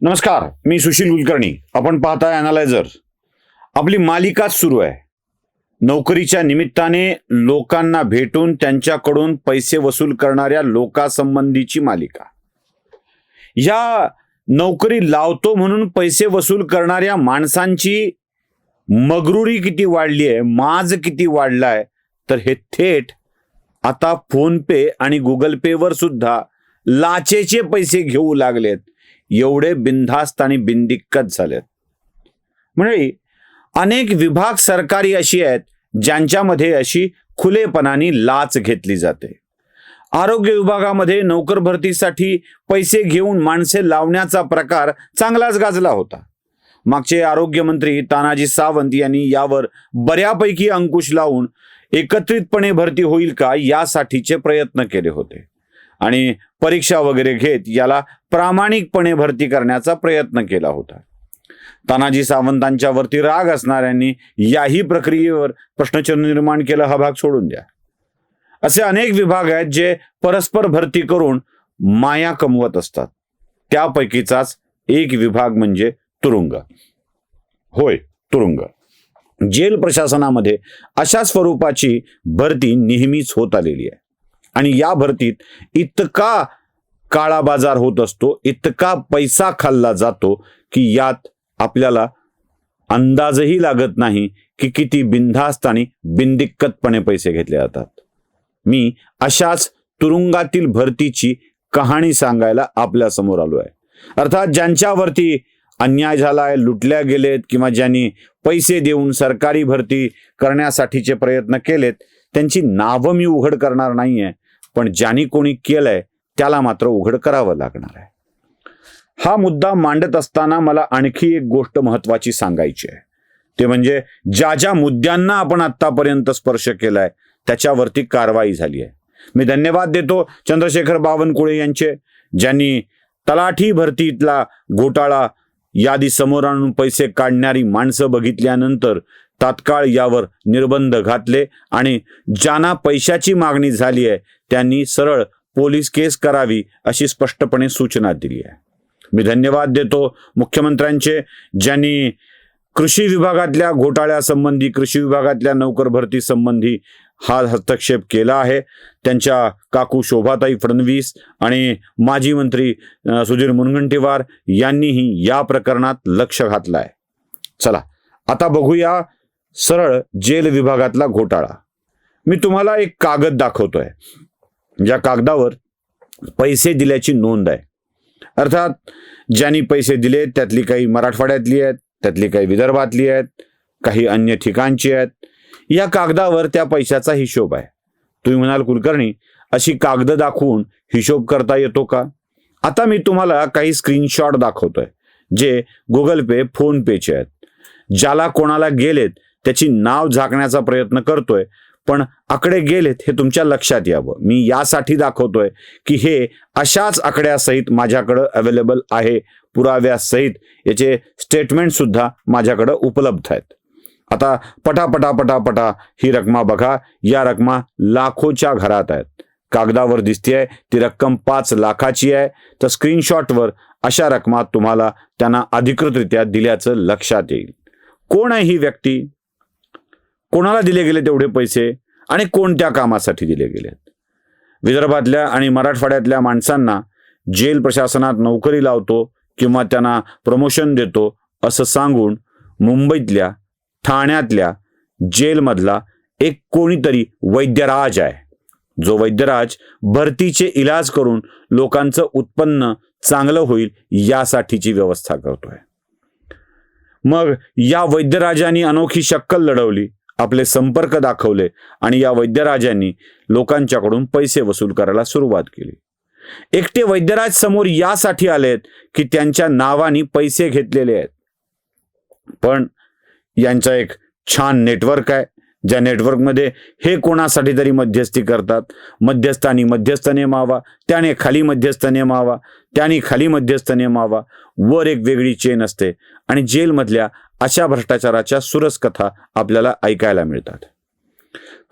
नमस्कार मी सुशील कुलकर्णी. आपण पाहताय अनालायझर आपली मालिकाच सुरू आहे. नोकरीच्या निमित्ताने लोकांना भेटून त्यांच्याकडून पैसे वसूल करणाऱ्या लोकांसंबंधीची मालिका. या नोकरी लावतो म्हणून पैसे वसूल करणाऱ्या माणसांची मगरुरी किती वाढली आहे माज किती वाढलाय तर हे थेट आता फोन पे आणि गुगल पेवर सुद्धा लाचेचे पैसे घेऊ लागलेत. एवढे बिनधास्त आणि बिनदिक्कत झालेत. म्हणजे अनेक विभाग सरकारी अशी आहेत ज्यांच्यामध्ये अशी खुलेपणाने लाच घेतली जाते. आरोग्य विभागामध्ये नोकर भरतीसाठी पैसे घेऊन माणसे लावण्याचा प्रकार चांगलाच गाजला होता. मागचे आरोग्यमंत्री तानाजी सावंत यांनी यावर बऱ्यापैकी अंकुश लावून एकत्रितपणे भरती होईल का यासाठीचे प्रयत्न केले होते. आणि परीक्षा वगैरे घेत याला प्रामाणिकपणे भरती करण्याचा प्रयत्न केला होता. तानाजी सावंतांच्या वरती राग असणाऱ्यांनी याही प्रक्रियेवर प्रश्नचिन्ह निर्माण केलं. हा भाग सोडून द्या. असे अनेक विभाग आहेत जे परस्पर भरती करून माया कमवत असतात. त्यापैकीचाच एक विभाग म्हणजे तुरुंग. होय तुरुंग. जेल प्रशासनामध्ये अशा स्वरूपाची भरती नेहमीच होत आलेली आहे. आणि या भरतीत इतका काळा बाजार होत असतो इतका पैसा खाल्ला जातो की यात आपल्याला अंदाजही लागत नाही की किती बिनधास्त आणि बिनदिक्कतपणे पैसे घेतले जातात. मी अशाच तुरुंगातील भरतीची कहाणी सांगायला आपल्यासमोर आलो आहे. अर्थात ज्यांच्यावरती अन्याय झालाय लुटल्या गेलेत किंवा ज्यांनी पैसे देऊन सरकारी भरती करण्यासाठीचे प्रयत्न केलेत त्यांची नावं मी उघड करणार नाहीये. पण ज्यांनी कोणी केलंय त्याला मात्र उघड करावं लागणार आहे. हा मुद्दा मांडत असताना मला आणखी एक गोष्ट महत्वाची सांगायची आहे. ते म्हणजे ज्या ज्या मुद्द्यांना आपण आतापर्यंत स्पर्श केलाय त्याच्यावरती कारवाई झाली आहे. मी धन्यवाद देतो चंद्रशेखर बावनकुळे यांचे ज्यांनी तलाठी भरतीतला घोटाळा यादी समोर आणून पैसे काढणारी माणसं बघितल्यानंतर तात्काळ यावर निर्बंध घातले आणि ज्यांना पैशाची मागणी झाली आहे त्यांनी सरळ पोलीस केस करावी अशी स्पष्टपणे सूचना दिली आहे. मी धन्यवाद देतो मुख्यमंत्र्यांचे ज्यांनी कृषी विभागातल्या घोटाळ्यासंबंधी कृषी विभागातल्या नोकर भरती संबंधी हा हस्तक्षेप केला आहे. त्यांच्या काकू शोभाताई फडणवीस आणि माजी मंत्री सुधीर मुनगंटीवार यांनीही या प्रकरणात लक्ष घातलं आहे चला आता बघूया सरळ जेल विभागातला घोटाळा. मी तुम्हाला एक कागद दाखवतोय. ज्या कागदावर पैसे दिल्याची नोंद आहे. अर्थात ज्यांनी पैसे दिले त्यातली काही मराठवाड्यातली आहेत त्यातली काही विदर्भातली आहेत काही अन्य ठिकाणची आहेत. या कागदावर त्या पैशाचा हिशोब आहे. तुम्ही म्हणाल कुलकर्णी अशी कागद दाखवून हिशोब करता येतो का? आता मी तुम्हाला काही स्क्रीनशॉट दाखवतोय जे गुगल पे फोन पेचे आहेत. ज्याला कोणाला गेलेत त्याची नाव झाकण्याचा प्रयत्न करतोय पण आकडे गेलेत हे तुमच्या लक्षात यावं. मी यासाठी दाखवतोय की हे अशाच आकड्यासहित माझ्याकडं अवेलेबल आहे पुराव्यासहित याचे स्टेटमेंटसुद्धा माझ्याकडं उपलब्ध आहेत. आता पटा पटा पटा पटा ही रकमा बघा. या रकमा लाखोच्या घरात आहेत. कागदावर दिसतेय ती रक्कम पाच लाखाची आहे. तर स्क्रीनशॉटवर अशा रकमा तुम्हाला त्यांना अधिकृतरित्या दिल्याचं लक्षात येईल. कोण आहे ही व्यक्ती? कोणाला दिले गेले तेवढे पैसे आणि कोणत्या कामासाठी दिले गेलेत विदर्भातल्या आणि मराठवाड्यातल्या माणसांना जेल प्रशासनात नोकरी लावतो किंवा त्यांना प्रमोशन देतो असं सांगून मुंबईतल्या ठाण्यातल्या जेलमधला एक कोणीतरी वैद्यराज आहे. जो वैद्यराज भरतीचे इलाज करून लोकांचं उत्पन्न चांगलं होईल यासाठीची व्यवस्था करतोय. मग या वैद्यराजांनी अनोखी शक्कल लढवली. आपले संपर्क दाखवले आणि या वैद्यराजांनी लोकांच्याकडून पैसे वसूल करायला सुरुवात केली. एकटे वैद्यराज समोर यासाठी आलेत की त्यांच्या नावाने पैसे घेतलेले आहेत. पण यांचा एक छान नेटवर्क आहे ज्या नेटवर्कमध्ये हे कोणासाठी तरी मध्यस्थी करतात. मध्यस्थानी मध्यस्थ नेमावा त्याने खाली मध्यस्थ नेमावा त्याने खाली मध्यस्थ नेमावा वर एक वेगळी चेन असते आणि जेलमधल्या अशा भ्रष्टाचाराच्या सुरस कथा आपल्याला ऐकायला मिळतात.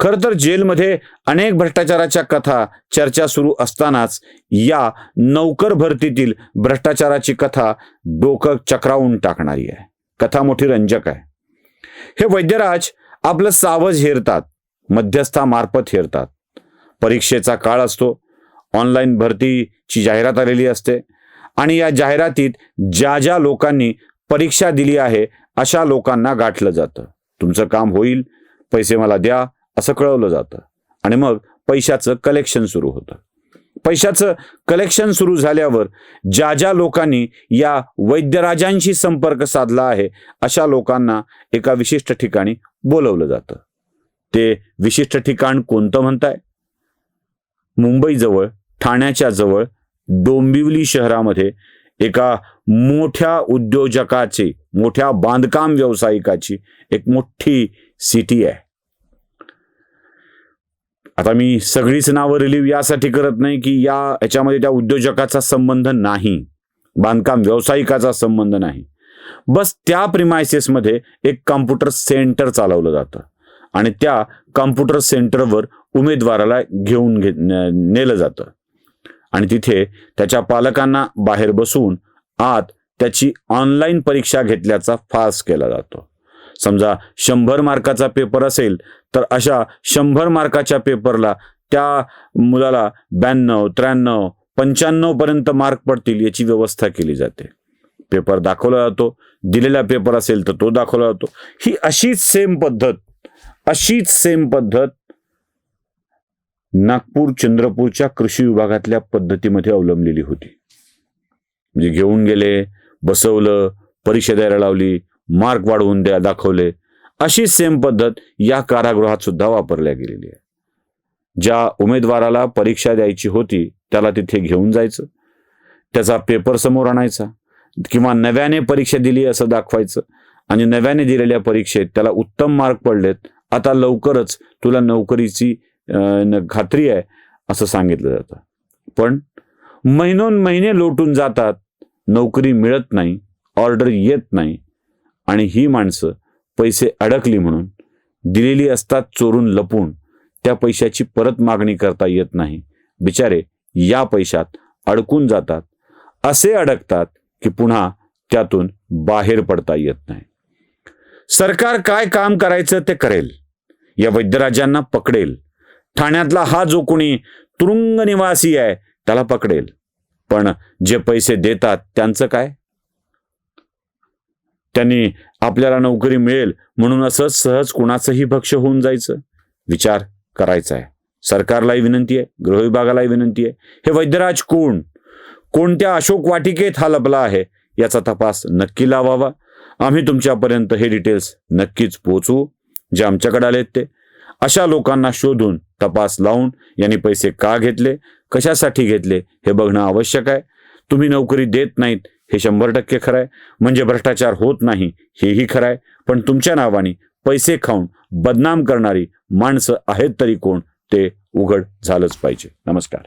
खर तर जेलमध्ये अनेक भ्रष्टाचाराच्या कथा चर्चा सुरू असतानाच या नौकर भरतीतील भ्रष्टाचाराची कथा डोकं चक्रावून टाकणारी आहे. कथा मोठी रंजक आहे. हे वैद्यराज आपलं सावज हेरतात मध्यस्थामार्फत हेरतात. परीक्षेचा काळ असतो ऑनलाईन भरतीची जाहिरात आलेली असते आणि या जाहिरातीत ज्या ज्या लोकांनी परीक्षा दिली आहे अशा लोकांना गाठलं जातं. तुमचं काम होईल पैसे मला द्या असं कळवलं जातं. आणि मग पैशाचं कलेक्शन सुरू होतं. पैशाचं कलेक्शन सुरू झाल्यावर ज्या ज्या लोकांनी या वैद्यराजांशी संपर्क साधला आहे अशा लोकांना एका विशिष्ट ठिकाणी बोलवलं जातं. ते विशिष्ट ठिकाण कोणतं म्हणताय? मुंबईजवळ ठाण्याच्या जवळ डोंबिवली शहरामध्ये एका मोठ्या उद्योजकाचे मोठ्या बांधकाम व्यावसायिकाची एक मोठी सिटी आहे. आता मी सगळीच नावं रिलीव्ह यासाठी करत नाही की या याच्यामध्ये त्या उद्योजकाचा संबंध नाही बांधकाम व्यावसायिकाचा संबंध नाही. बस त्या प्रिमायसेसमध्ये एक कॉम्प्युटर सेंटर चालवलं जातं आणि त्या कॉम्प्युटर सेंटरवर उमेदवाराला घेऊन घे नेलं जातं. आणि तिथे त्याच्या पालकांना बाहेर बसून आत त्याची ऑनलाईन परीक्षा घेतल्याचा फास केला जातो. समजा शंभर मार्काचा पेपर असेल तर अशा शंभर मार्काच्या पेपरला त्या मुलाला ब्याण्णव त्र्याण्णव पंच्याण्णव पर्यंत मार्क पडतील याची व्यवस्था केली जाते. पेपर दाखवला जातो. दिलेला पेपर असेल तर तो दाखवला जातो. ही अशीच सेम पद्धत अशीच सेम पद्धत नागपूर चंद्रपूरच्या कृषी विभागातल्या पद्धतीमध्ये अवलंबलेली होती. म्हणजे घेऊन गेले बसवलं परीक्षा द्यायला लावली मार्क वाढवून द्या दाखवले. अशी सेम पद्धत या कारागृहात सुद्धा वापरल्या गेलेली आहे. ज्या उमेदवाराला परीक्षा द्यायची होती त्याला तिथे घेऊन जायचं. त्याचा पेपर समोर आणायचा. किंवा नव्याने परीक्षा दिली असं दाखवायचं. आणि नव्याने दिलेल्या परीक्षेत त्याला उत्तम मार्क पडलेत. आता लवकरच तुला नोकरीची खात्री आहे असं सांगितलं जातं. पण महिनोन महिने लोटून जातात. नोकरी मिळत नाही ऑर्डर येत नाही आणि ही माणसं पैसे अडकली म्हणून दिलेली असतात चोरून लपून त्या पैशाची परत मागणी करता येत नाही. बिचारे या पैशात अडकून जातात. असे अडकतात की पुन्हा त्यातून बाहेर पडता येत नाही. सरकार काय काम करायचं ते करेल या वैद्यराजांना पकडेल. ठाण्यातला हा जो कोणी तुरुंग निवासी आहे त्याला पकडेल. पण जे पैसे देतात त्यांचं काय? त्यांनी आपल्याला नोकरी मिळेल म्हणून असं सहज कुणाचंही भक्ष होऊन जायचं? विचार करायचा आहे. सरकारलाही विनंती आहे गृह विभागालाही विनंती आहे. हे वैद्यराज कोण? कोणत्या अशोक वाटिकेत हा लपला आहे? याचा तपास नक्की लावावा. आम्ही तुमच्यापर्यंत हे डिटेल्स नक्कीच पोचवू जे आमच्याकडे आलेत ते. अशा लोकांना शोधून तपास लावून यांनी पैसे का घेतले? कशासाठी घेतले? हे बघणं आवश्यक आहे. तुम्ही नोकरी देत नाहीत हे शंभर टक्के खरं आहे. म्हणजे भ्रष्टाचार होत नाही हेही खरं आहे. पण तुमच्या नावाने पैसे खाऊन बदनाम करणारी माणसं आहेत तरी कोण? ते उघड झालंच पाहिजे. नमस्कार.